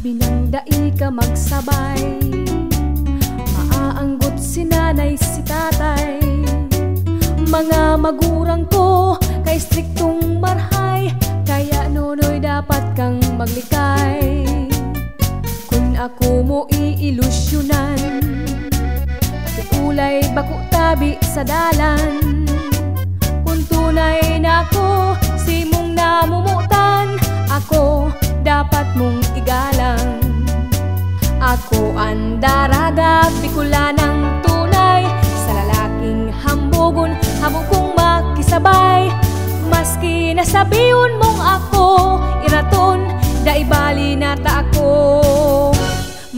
dai ka magsabay Maaanggot si nanay si tatay. Mga magurang ko kay striktong marhay Kaya nunoy dapat kang maglikay. Kung ako mo iilusyonan Ulay bako tabi sa dalan Kung tunay na ako si mong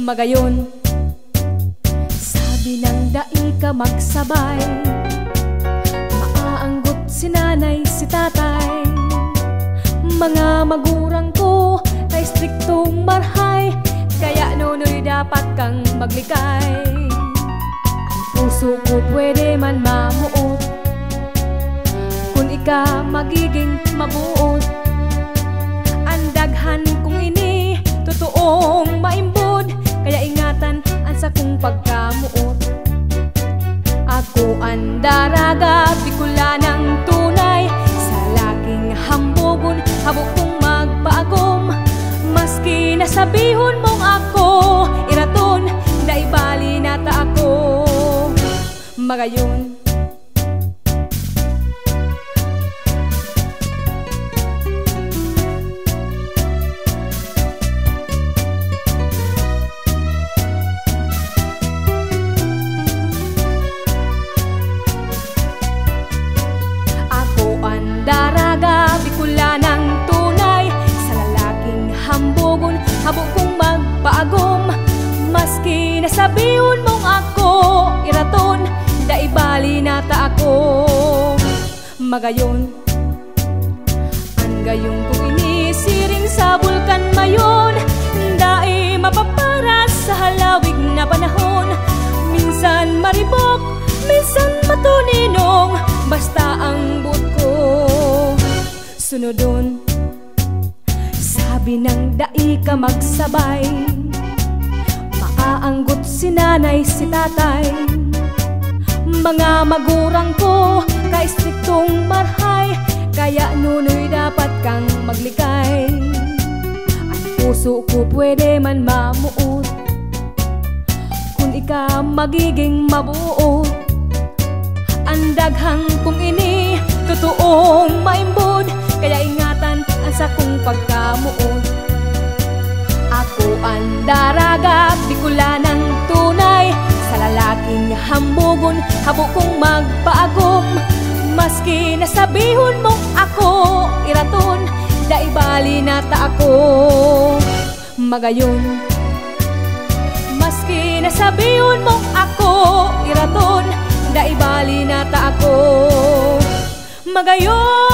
Magayon, sabi ng dai ka magsabay Maaanggot si nanay si tatay. Mga magurang ko kay striktong marhay Kaya nunoy dapat kang maglikay. Ang puso ko pwede man mamuot Kung ika magiging mabuot Ako ang daraga Bikula ng tunay. Sa laking hambugon Habok kong magpaagom. Maski nasabihon mong ako Iraton, daibali nata ako. Magayon daraga, bikula ng tunay. Sa lalaking hambugon, habo kong magpaagom. Maski nasabihon mong ako, iraton Daibali nata ako. Magayon Ang gayong kong inisiring sa bulkan mayon. Dai mapapara sa halawig na panahon. Minsan maribok, minsan matuninong Basta Sunodon Sabi ng dai ka magsabay Maaanggot si nanay si tatay. Mga magurang ko Kay striktong marhay Kaya nunoy dapat kang maglikay. Ang puso ko pwede man mamuot Kung ika magiging mabuot Ang daghang kong ini Totoong maimbod sa kong pagkamuot Ako ang daraga Bikula ng tunay. Sa lalaking hambugon Habo kong magpaagom Maski nasabihon mong ako Iraton Daibali nata ako. Magayon Maski nasabihon mong ako Iraton Daibali nata ako. Magayon